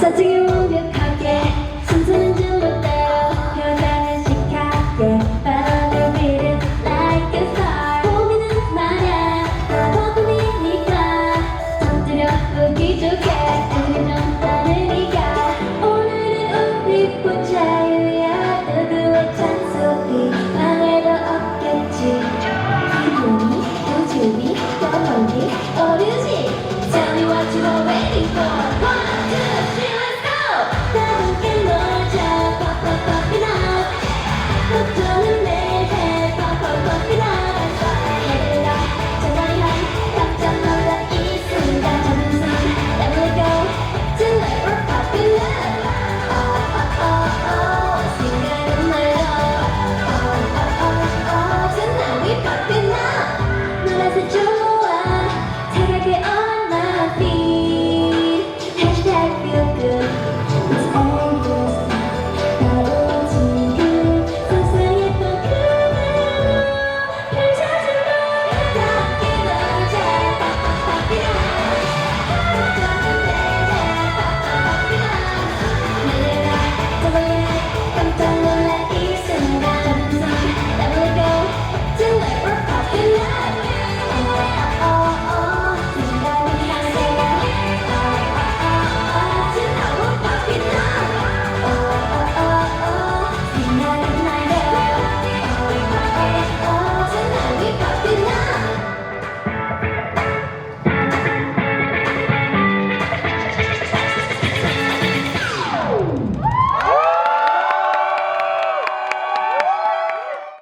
사정이 무력하게 순수한 주름대로 변화를 시각에 바람을 비는 like a star. 고민은 말야 바보이니까 잠들여 우기 좋게